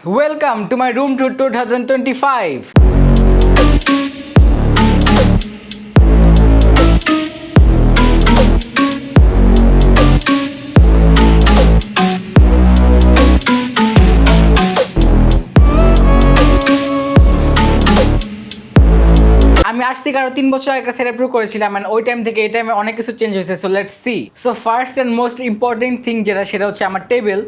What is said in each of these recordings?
Welcome to my room tour 2025. আমি আজ থেকে আরও তিন বছর আগে সেলিব্রেট করেছিলাম and ওই টাইম থেকে এই টাইমে অনেক কিছু চেঞ্জ হয়েছে so let's see so first and most important thing যেটা, সেটা হচ্ছে আমার টেবিল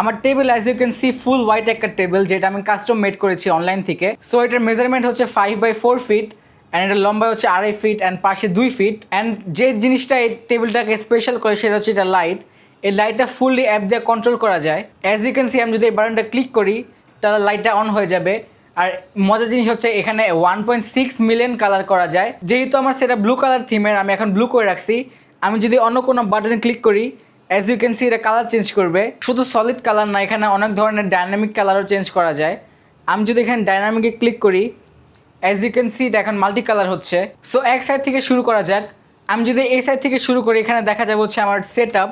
আমার table as you can see full white একটা টেবিল যেটা আমি কাস্টম মেড করেছি অনলাইন থেকে। সো এটার মেজারমেন্ট হচ্ছে five by four feet and এটার লম্বা হচ্ছে আড়াই ফিট অ্যান্ড পাশে দুই ফিট অ্যান্ড যে জিনিসটা এই টেবিলটাকে স্পেশাল করে, সেটা হচ্ছে এটা লাইট এই লাইটটা ফুললি অ্যাপ দিয়ে কন্ট্রোল করা যায়। অ্যাজ ইউ ক্যান সি আমি যদি এই বাটনটা ক্লিক করি, তাহলে লাইটটা অন হয়ে যাবে। আর মজার জিনিস হচ্ছে, এখানে one point six million colour করা যায়। যেহেতু আমার সেটা ব্লু কালার থিমের আমি এখন ব্লু করে রাখছি। আমি যদি অন্য কোনো বাটনে ক্লিক করি অ্যাজ ইউ ক্যান সি এটা কালার চেঞ্জ করবে। শুধু সলিড কালার না, এখানে অনেক ধরনের ডাইনামিক কালারও চেঞ্জ করা যায়। আমি যদি এখানে ডাইনামিকে ক্লিক করি অ্যাজ ইউ ক্যান সি এটা এখন মাল্টি কালার হচ্ছে। সো এক সাইড থেকে শুরু করা যাক। আমি যদি এই সাইড থেকে শুরু করি, এখানে দেখা যাবে হচ্ছে আমার সেট আপ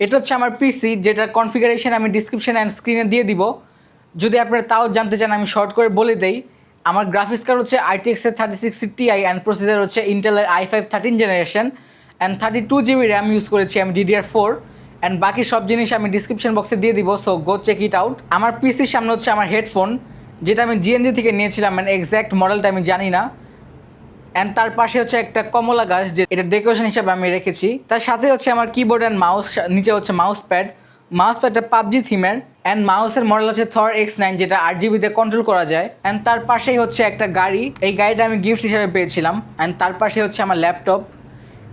এটা হচ্ছে আমার পিসি যেটার কনফিগারেশন আমি ডিসক্রিপশন অ্যান্ড স্ক্রিনে দিয়ে দিব। যদি আপনারা তাও জানতে চান, আমি শর্ট করে বলে দেই। আমার গ্রাফিক্স কার্ড হচ্ছে আইটিএক্সের thirty six TI and processor হচ্ছে ইন্টেলের i five thirteen generation and thirty two GB RAM use করেছি আমি ডিডিআর ফোর অ্যান্ড বাকি সব জিনিস আমি ডিসক্রিপশন বক্সে দিয়ে দিব so go check it out আমার পিসির সামনে হচ্ছে আমার হেডফোন যেটা আমি জিএনজি থেকে নিয়েছিলাম মানে এক্স্যাক্ট মডেলটা আমি জানি না। অ্যান্ড তার পাশে হচ্ছে একটা কমলা গাছ, যে এটা ডেকোরেশন হিসাবে আমি রেখেছি। তার সাথে হচ্ছে আমার কিবোর্ড অ্যান্ড মাউস নিচে হচ্ছে মাউস প্যাড মাউস প্যাডটা পাবজি থিমের অ্যান্ড মাউসের মডেল হচ্ছে থর এক্স নাইন যেটা আট জিবিতে কন্ট্রোল করা যায়। অ্যান্ড তার পাশেই হচ্ছে একটা গাড়ি, এই গাড়িটা আমি গিফট হিসাবে পেয়েছিলাম। অ্যান্ড তার পাশে হচ্ছে আমার ল্যাপটপ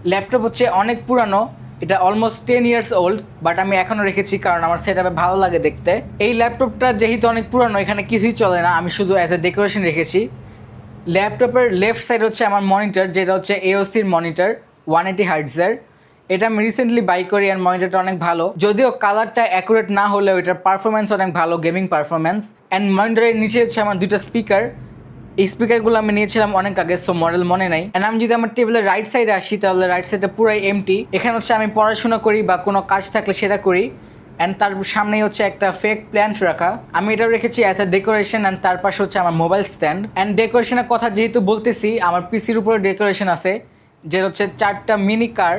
ল্যাপটপ হচ্ছে অনেক পুরানো, এটা almost ten years old but আমি এখনও রেখেছি কারণ আমার সেটা ভালো লাগে দেখতে। এই ল্যাপটপটা যেহেতু অনেক পুরানো, এখানে কিছুই চলে না, আমি শুধু অ্যাজ এ ডেকোরেশন রেখেছি। ল্যাপটপের লেফট সাইড হচ্ছে আমার মনিটর যেটা হচ্ছে এওসির মনিটর ওয়ান এইটি হার্টসের এটা আমি রিসেন্টলি বাই করি আর মনিটরটা অনেক ভালো। যদিও কালারটা অ্যাকুরেট না হলেও এটার পারফরমেন্স অনেক ভালো গেমিং পারফরমেন্স অ্যান্ড মনিটরের নিচে হচ্ছে আমার দুটো স্পিকার এই স্পিকারগুলো আমি নিয়েছিলাম অনেক আগে সো মডেল মনে নাই। অ্যান্ড আমি যদি আমার টেবিলের রাইট সাইডে আসি, তাহলে রাইট সাইডটা পুরাই এমটি এখানে হচ্ছে আমি পড়াশোনা করি বা কোনো কাজ থাকলে সেটা করি। অ্যান্ড তার সামনেই হচ্ছে একটা ফেক প্ল্যান্ট রাখা। আমি এটা রেখেছি অ্যাজ এ ডেকোরেশন অ্যান্ড তার পাশে হচ্ছে আমার মোবাইল স্ট্যান্ড অ্যান্ড ডেকোরেশনের কথা যেহেতু বলতেছি, আমার পিসির উপরে ডেকোরেশন আছে যে হচ্ছে চারটা মিনি কার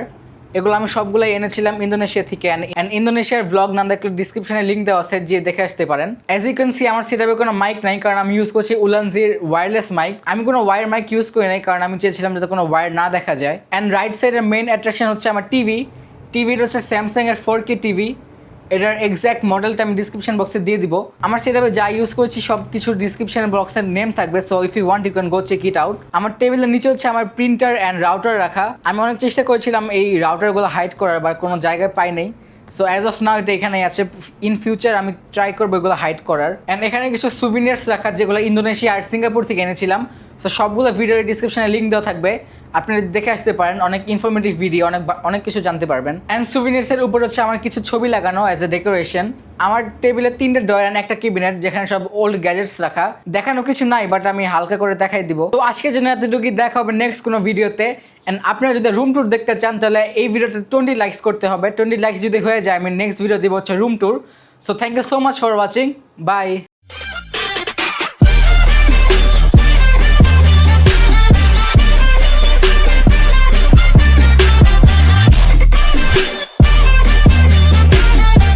এগুলো আমি সবগুলোই এনেছিলাম ইন্দোনেশিয়া থেকে। অ্যান্ড ইন্দোনেশিয়ার ব্লগ নাম দেখলে ডিসক্রিপশনে লিঙ্ক দেওয়া আছে, যে দেখে আসতে পারেন। অ্যাজ ইউ ক্যান সি আমার সেটাপে কোনো মাইক নাই, কারণ আমি ইউজ করছি উলানজির ওয়্যারলেস মাইক আমি কোনো ওয়্যার মাইক ইউজ করি নাই, কারণ আমি চেয়েছিলাম যাতে কোনো ওয়্যার না দেখা যায়। অ্যান্ড রাইট সাইডের মেন অ্যাট্রাকশন হচ্ছে আমার টিভি টিভির হচ্ছে স্যামসাংয়ের ফোর কে টিভি এটার এক্স্যাক্ট মডেলটা আমি ডিসক্রিপশন বক্সে দিয়ে দিব। আমার সেটাপে যা ইউজ করছি সব কিছু ডিসক্রিপশন বক্সের নেম থাকবে so if you want you can go check it out আমার টেবিলের নিচে হচ্ছে আমার প্রিন্টার অ্যান্ড রাউটার রাখা। আমি অনেক চেষ্টা করেছিলাম এই রাউটারগুলো হাইড করার বা কোনো জায়গায় পাই নাই। সো অ্যাজ অফ নাও এটা এখানেই আছে। ইন ফিউচার আমি ট্রাই করব এগুলো হাইড করার। অ্যান্ড এখানে কিছু সুভিনিয়ার্স রাখা, যেগুলো ইন্দোনেশিয়া আর সিঙ্গাপুর থেকে এনেছিলাম। সো সবগুলো ভিডিওর ডিসক্রিপশনে লিঙ্ক দেওয়া থাকবে। আপনি দেখে আসতে পারেন, অনেক ইনফরমেটিভ ভিডিও অনেক অনেক কিছু জানতে পারবেন। অ্যান্ড সুভিনিয়ার্সের উপর হচ্ছে আমার কিছু ছবি লাগানো অ্যাজ এ ডেকোরেশন আমার টেবিলে তিনটে অ্যান্ড একটা কেবিনেট যেখানে সব ওল্ড গ্যাজেটস রাখা। দেখানো কিছু নাই বাট আমি হালকা করে দেখাই দিব। তো আজকের জন্য এতটুকুই দেখা হবে নেক্সট কোনো ভিডিওতে অ্যান্ড আপনারা যদি রুম ট্যুর দেখতে চান, তাহলে এই ভিডিওতে টোয়েন্টি লাইকস করতে হবে। টোয়েন্টি লাইকস যদি হয়ে যায়, আমি নেক্সট ভিডিও দিব হচ্ছে room tour so thank you so much for watching bye